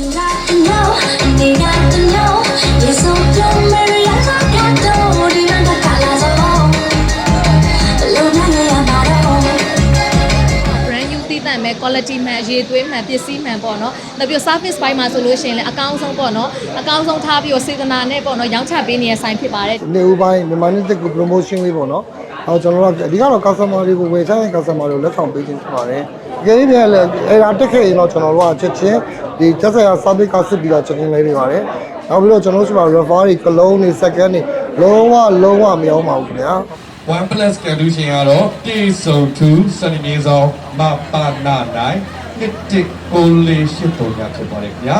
You got to know, they got to know. You're so dumb, Mary, I got to know. Do you know colors alone? Luna, yeah, I'm not brand new တည်တံ့မဲ့ quality မှန်အရေးသွေးမှန်ပစ္စည်းမှန်ပေါ့နော်။နောက်ပြီး service ဘိုင်းမှာဆိုလို့ရှိရင်လည်းအကောင်းဆုံးပေါ့နော်။အကောင်းဆုံးထားပြီးတော့စေတနာနဲ့ပေါ့နော်ရောင်းချပေးနေတဲ့ဆိုင်ဖြစ်ပါတယ်နေဦးပိုင်းမြန်မာနှစ်တကူ promotion လေးပေါ့နော်။အော်ကျွန်တော်တို့ကအဓိကတော့ customer တွေကိုဝယ်ချတဲ့ customer တွေကိုလက်ဆောင်ပေးခြင်းဖြစ်ပါတယ်။တ ကယ်ပြန်လဲအဲ့ဒါတက်ခဲ့ရင်တော့ကျွန်တော်တို့ကချက်ချင်းဒီတက်ဆိုင်ရာ service ကစစ်ပြီးတော့ချက်ချင်းလဲနေပါတယ်နောက်ပြီးတော့ကျွန်တော်တို့က refer တွေကလုံးတွေ second တွေလုံးဝလုံးဝမရောပါဘူးခင်ဗျာ one plus ကလူရှင်ကတော့တေဆုံ2စနေနေ့ဆောင်မပနာနိုင်တစ်တစ်ကိုလေးရှိပုံရဖြစ်ပါတယ်ခင်ဗျာ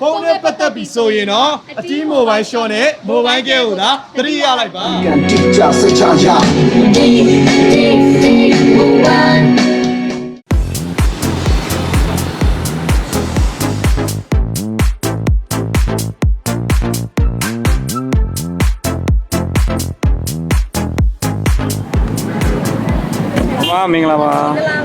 ဖုန်းနဲ့ပတ်သက်ပြီးဆိုရင်တော့အတီး mobile shot နဲ့ mobile ကဲဟိုလားသတိရလိုက်ပါ can teach us a charge. မမင်္ဂလာပါ။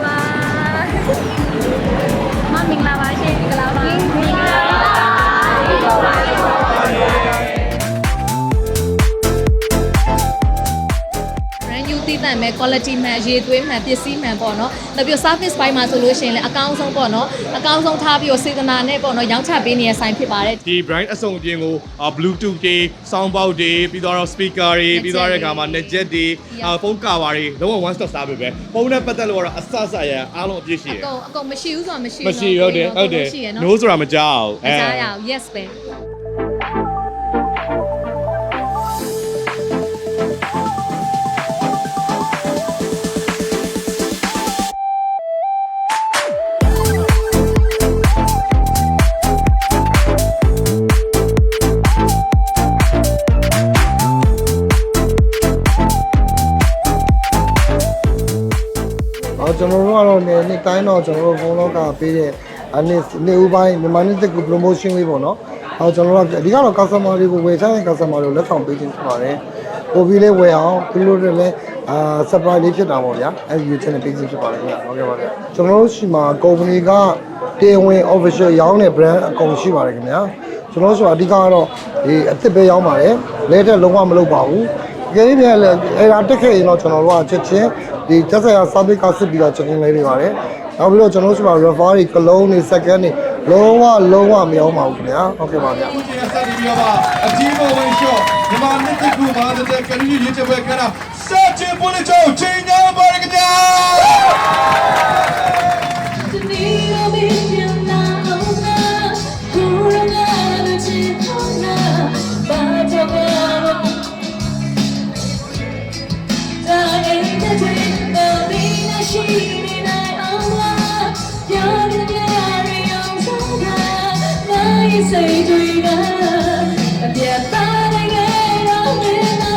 quality မှန်အရေးသွေးမှန်ပစ္စည်းမှန်ပေါ့နော်။နောက်ပြီး service ဘိုင်းမှာဆိုလို့ရှိရင်လည်းအကောင်းဆုံးပေါ့နော်။အကောင်းဆုံးထားပြီးတော့စေတနာနဲ့ပေါ့နော်ရောင်းချပေးနေတဲ့ဆိုင်ဖြစ်ပါတယ်ဒီ brand အစုံအပြင်ကိုအာ Bluetooth တွေ sound box တွေပြီးတော့ speaker တွေပြီးတော့တဲ့အခါမှာ net jet တွေအာဖုန်းကာဗာတွေလုံးဝ one stop service ပဲဖုန်းနဲ့ပတ်သက်လို့ကတော့အဆအဆရန်အားလုံးအပြည့်ရှိအတယ်ကုန်အကုန်မရှိဘူးဆိုတာမရှိမရှိဟုတ်တယ်ဟုတ်တယ်ရှိရနော် no ဆိုတာမကြောက်မကြားရအောင် yes ပဲ တိုင်းတော့ကျွန်တော်တို့ဘုံလောကပေးတဲ့အနည်းနေဦးပိုင်းမြန်မာနှစ်တကူ promotion လေးပေါ့နော်။အော်ကျွန်တော်တို့ကအဓိကတော့ customer တွေကိုဝယ်ချတဲ့ customer တွေကိုလက်ဆောင်ပေးခြင်းဖြစ်ပါတယ်။ပို့ပြီးလေးဝယ်အောင်သူတို့တွေလည်းအာ surprise လေးဖြစ်တာပေါ့ဗျာ။အဲဒီယူချင်တဲ့ပေးခြင်းဖြစ်ပါတယ်ခင်ဗျာ။ဟုတ်ကဲ့ပါဗျာ။ကျွန်တော်တို့ရှိမှာ company ကတရားဝင် official ရောင်းတဲ့ brand အကုန်ရှိပါတယ်ခင်ဗျာ။ကျွန်တော်တို့ဆိုအဓိကကတော့ဒီအသစ်ပဲရောင်းပါတယ်။လဲတဲ့လုံးဝမလုပ်ပါဘူး။ကြည့်ပြလဲအဲ့ဒါတက်ခဲ့ရင်တော့ကျွန်တော်တို့ကချက်ချင်းဒီတက်ဆိုင်ရာ service ကစစ်ပြီးတော့ချက်ချင်းလေးတွေပါတယ်။ နောက်ပြီးတော့ကျွန်တော်တို့ရှိမှာ refer တွေကလုံးတွေ second တွေလုံးဝလုံးဝမရောပါဘူးခင်ဗျာ။ဟုတ်ကဲ့ပါဗျာအခုချိန်ကစတင်ပြီးတော့ပါအကြီးမိုဘိုင်းရှော့မြန်မာနှစ်တစ်ခုမှာတဲ့ကတူရေးချက်ပွဲကနာစချင်ပေါ်လေချောချိန်ညာပါရ ခင်ဗျာ Say to you, and yet I get on in the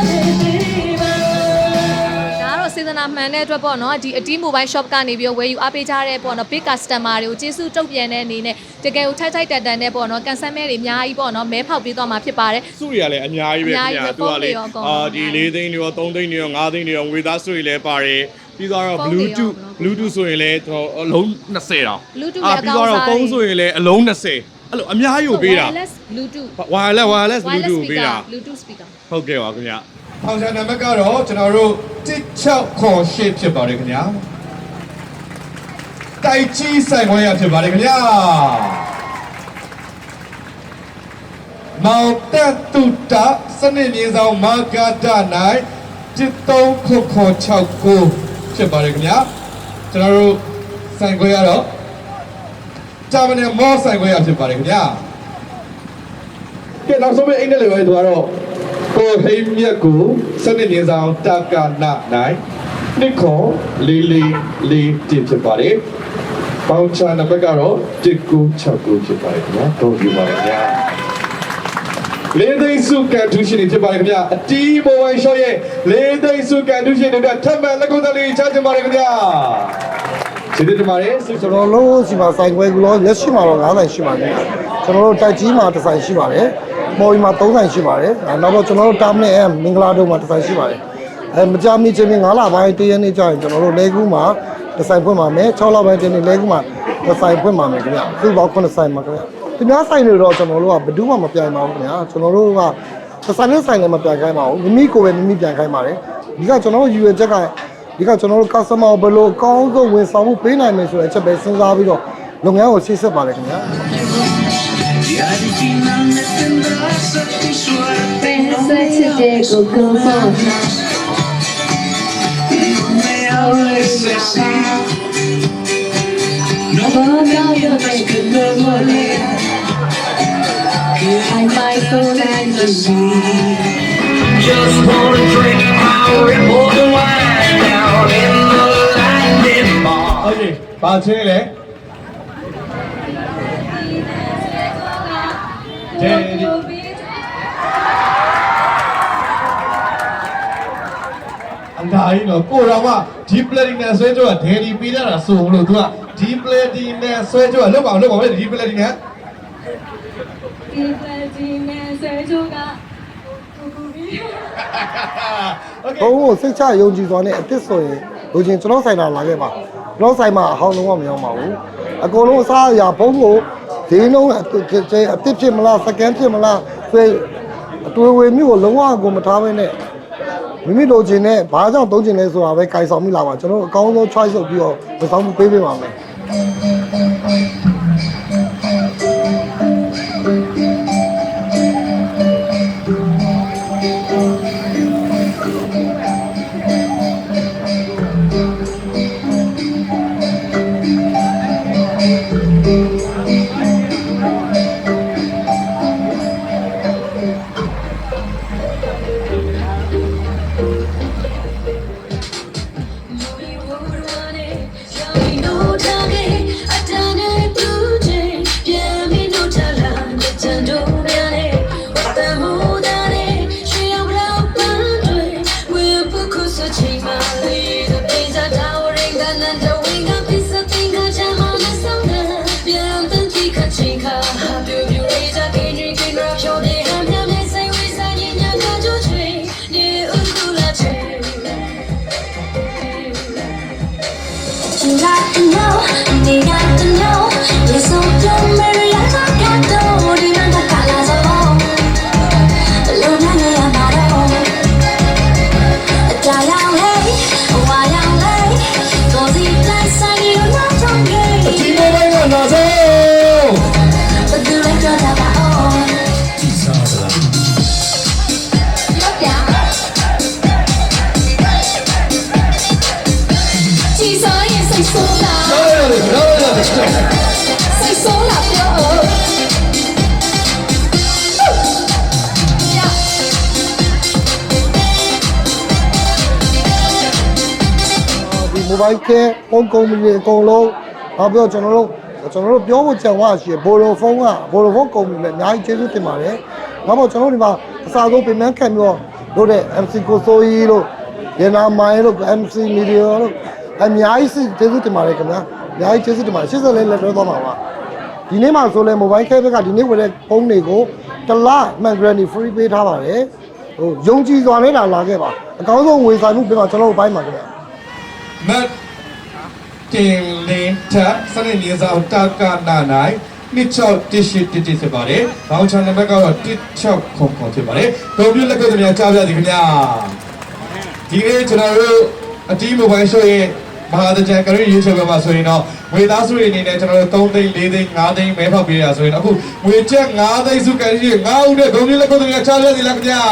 ဒါကတော့စေတနာမှန်တဲ့အတွက်ပေါ့နော်ဒီအတီး mobile shop ကနေပြီးတော့ဝယ်ယူအားပေးကြတဲ့ပေါ့နော် big customer တွေကိုကျေးဇူးတုတ်ပြန်တဲ့အနေနဲ့တကယ်ကိုထိုက်ထိုက်တန်တန်နဲ့ပေါ့နော်ကန်ဆယ်မဲတွေအများကြီးပေါ့နော်မဲဖောက်ပေးသွားမှာဖြစ်ပါတယ် စုတွေကလည်းအများကြီးပဲအများခင်ကြီးဗျာပဲသူကလေဖုန်းတွေရောအကုန်အာဒီ၄သိန်းတွေရော၃သိန်းတွေရော၅သိန်းတွေရောငွေသားစုတွေလည်းပါတယ်ပြီးတော့ဖုန်းတွေရော Bluetooth Bluetooth ဆိုရင်လည်းတော့အလုံး20တောင် Bluetooth အာလည်းပြီးတော့အကောင်းစားဖုန်းဆိုရင်လည်းအလုံး20 အဲ့လိုအများကြီးကိုပေးတာ wireless bluetooth wireless wireless Bluetooth ကိုပေးတာ bluetooth speaker ဟုတ်ကဲ့ပါခင်ဗျာထောင်ချာနံပါတ်ကတော့ကျွန်တော်တို့16ခွန်ရှစ်ဖြစ်ပါတယ်ခင်ဗျာတိုက်ကြီးဆိုင်ခွင့်ရဖြစ်ပါတယ်ခင်ဗျာမောင်တက်တုတစနစ်မြေဆောင်မာဂဒနိုင်73ခုခွန်69ဖြစ်ပါတယ်ခင်ဗျာကျွန်တော်တို့ဆိုင်ခွင့်ရတော့ ဂျာမနီမောဆိုင်ခွင့်ရဖြစ်ပါတယ်ခင်ဗျာကဲနောက်ဆုံးပဲအိမ်နဲ့လေပဲသူကတော့ကိုဟိမ်းမြက်ကိုစနစ်နေဆောင်တက္ကနာနိုင်နိခွန်လေးလေးလေးတင်ဖြစ်ပါတယ်။ပေါင်ချာနံပါတ်ကတော့1969ဖြစ်ပါတယ်ခင်ဗျာ။တော့ဒီပါတယ်ခင်ဗျာ။လေးသိန်းစုကန်တူရှင်တွေဖြစ်ပါတယ်ခင်ဗျာ။အတီးမိုဘိုင်းရှော့ရဲ့လေးသိန်းစုကန်တူရှင်တွေအတွက်ထပ်မံလက်ကုပ်သလေးချချင်ပါတယ်ခင်ဗျာ။ ကျေးဇူးတင်ပါတယ်ဆုကျွန်တော်တို့ရှိမှာစိုင်ခွဲကူလို့လက်ရှိမှာတော့9ဆိုင်ရှိပါတယ်။ကျွန်တော်တို့တိုက်ကြီးမှာတစ်ဆိုင်ရှိပါတယ်။မော်ရီမှာ3ဆိုင်ရှိပါတယ်။အဲနောက်တော့ကျွန်တော်တို့တာမနယ်မင်္ဂလာတုံးမှာတစ်ဆိုင်ရှိပါတယ်။အဲမကြမီချင်း9လပိုင်းတရက်နေ့ကျရင်ကျွန်တော်တို့လဲကူးမှာတစ်ဆိုင်ဖွင့်ပါမယ်။6လပိုင်းတရက်နေ့လဲကူးမှာတစ်ဆိုင်ဖွင့်ပါမယ်ခင်ဗျာ။သူ့ပေါင်း9ဆိုင်ပါခင်ဗျာ။သူများဆိုင်တွေတော့ကျွန်တော်တို့ကဘယ်သူမှမပြိုင်ပါဘူးခင်ဗျာကျွန်တော်တို့ကတစ်ဆိုင်နဲ့ဆိုင်လည်းမပြိုင်ခိုင်းပါဘူးမိမိကိုယ်ပဲမိမိပြိုင်ခိုင်းပါတယ်ဒီကကျွန်တော်တို့ယူရချက်က ဒီကကျွန်တော်တို့ customer ကိုဘယ်လိုအကောင်းဆုံးဝန်ဆောင်မှုပေးနိုင်မယ်ဆိုတဲ့အချက်ပဲစဉ်းစားပြီးတော့လုပ်ငန်းကိုရှေ့ဆက်ပါလေခင်ဗျာ Pensaste Diego Campão I might go and see Just wanna drink our important wine Okay, ပါချင်းလေ။ဒေဒီအန်ဒါကြီးတော့ကိုတော်ကဒီပလက်တီနဲ့ဆွဲကြတာဒေဒီပေးရတာဆိုလို့သူကဒီပလက်တီနဲ့ဆွဲကြတာလောက်ပါလောက်ပါလေဒီပလက်တီနဲ့ဒီပလက်တီနဲ့ဆွဲကြတာ ဘုံကိုစိတ်ချယုံကြည်စွာနဲ့အစ်စ်ဆိုရင်လူချင်းကျွန်တော်ဆိုင်တာလာခဲ့ပါကျွန်တော်ဆိုင်မှာအဟောင်းလုံးဝမရောက်ပါဘူးအကုန်လုံးအစားအရာဘုံကိုဒီနှုန်းအစ်စ်ဖြစ်မလားစကန်ဖြစ်မလားဆိုအတွေ့အဝေမျိုးကိုလုံးဝကိုမထားဘဲနဲ့မိမိလိုချင်တဲ့ဘာကြောင့်သုံးချင်လဲဆိုတာပဲကြိုင်ဆောင်မိလာပါကျွန်တော်တို့အကောင်းဆုံး choice လုပ်ပြီးတော့မဆောင်မှုပေးပေးပါမယ် စိတ်ဆိုးလာပြောဒီ mobile care ဖုန်းကုမ္ပဏီအကုန်လုံးနောက်ပြီးတော့ကျွန်တော်တို့ကျွန်တော်တို့ပြောဖို့ကြံသွားရှိရဘိုလိုဖုန်းကဘိုလိုဖုန်းကုမ္ပဏီလည်းအများကြီးကျေးဇူးတင်ပါတယ်နောက်တော့ကျွန်တော်တို့ဒီမှာအစားဆုံးပြင်ပန်းခံပြီးတော့လုပ်တဲ့ MC ကိုဆိုရီလို့ရနာမိုင်းလို့ MC Media လို့အများကြီးကျေးဇူးတင်ပါတယ်ခင်ဗျာ အများကြီးကျေးဇူးတင်ပါတယ်ရှေ့ဆက်လေးလက်တွဲသွားမှာပါဒီနေ့မှာဆိုလဲ mobile care ဘက်ကဒီနေ့ဝယ်တဲ့ဖုန်းတွေကိုတစ်လ man granny free ပေးထားပါတယ်ဟိုယုံကြည်စွာနဲ့လာလာခဲ့ပါအကောင်းဆုံးဝေဆိုင်မှုပြပါကျွန်တော်တို့ဘိုင်းပါခင်ဗျာမတ်တင်လင်းတက်စနေနေ့ဆောင်တာကနာနိုင်နှစ်ချောက်တစ်ရှိတစ်တစ်ဖြစ်ပါတယ်။ဘောင်းချန်နံပါတ်ကတော့တစ်ချောက်ခုံခုံဖြစ်ပါတယ်။ကွန်ပျူတာလက်ကုပ်များကြားပြစီခင်ဗျာ။ဒီနေ့ကျွန်တော်တို့အတီးမိုဘိုင်းရှိုးရဲ့ မဟာတကြံကရီ YouTube မှာဆိုရင်တော့ငွေသားစုတွေအနေနဲ့ကျွန်တော်တို့3သိန်း4သိန်း5သိန်းမဲဖောက်ပေးရဆိုရင်အခုငွေချက်5သိန်းစုကရီ9ဦးနဲ့ကွန်ပျူတာလက်ကုပ်များကြားပြစီလားခင်ဗျာ။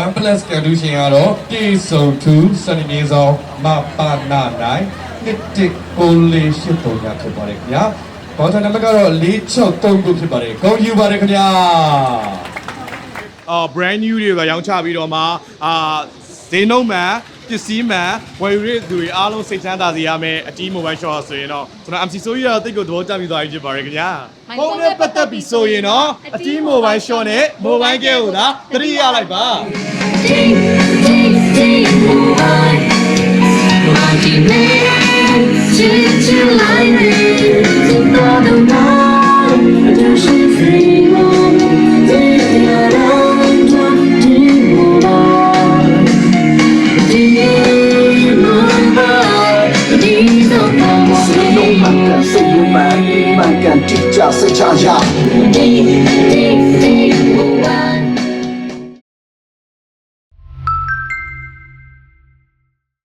One Plus Solution ကတော့တီဆုံ2စနေနေ့ဆောင်မပါနာနိုင်နှစ်တစ်ကိုလေးရှိပုံညာဖြစ်ပါတယ်ခင်ဗျာ။ဘောင်းချန်နံပါတ်ကတော့463ခုဖြစ်ပါတယ်။ဂုဏ်ယူပါတယ်ခင်ဗျာ။အာ brand new တွေပဲရောင်းချပြီးတော့မှအာဈေးနှုန်းမှန် ပစ္စည်းမှန်ဝယ်ယူရတဲ့သူတွေအားလုံးစိတ်ချမ်းသာစေရမယ်အတီး mobile shop ဆိုရင်တော့ကျွန်တော် MC ဆိုရတိတ်ကိုသဘောကျပြီးသွားပြီဖြစ်ပါတယ်ခင်ဗျာဖုန်းနဲ့ပတ်သက်ပြီးဆိုရင်တော့အတီး mobile shop နဲ့ mobile care ကိုသာသတိရလိုက်ပါ Deep,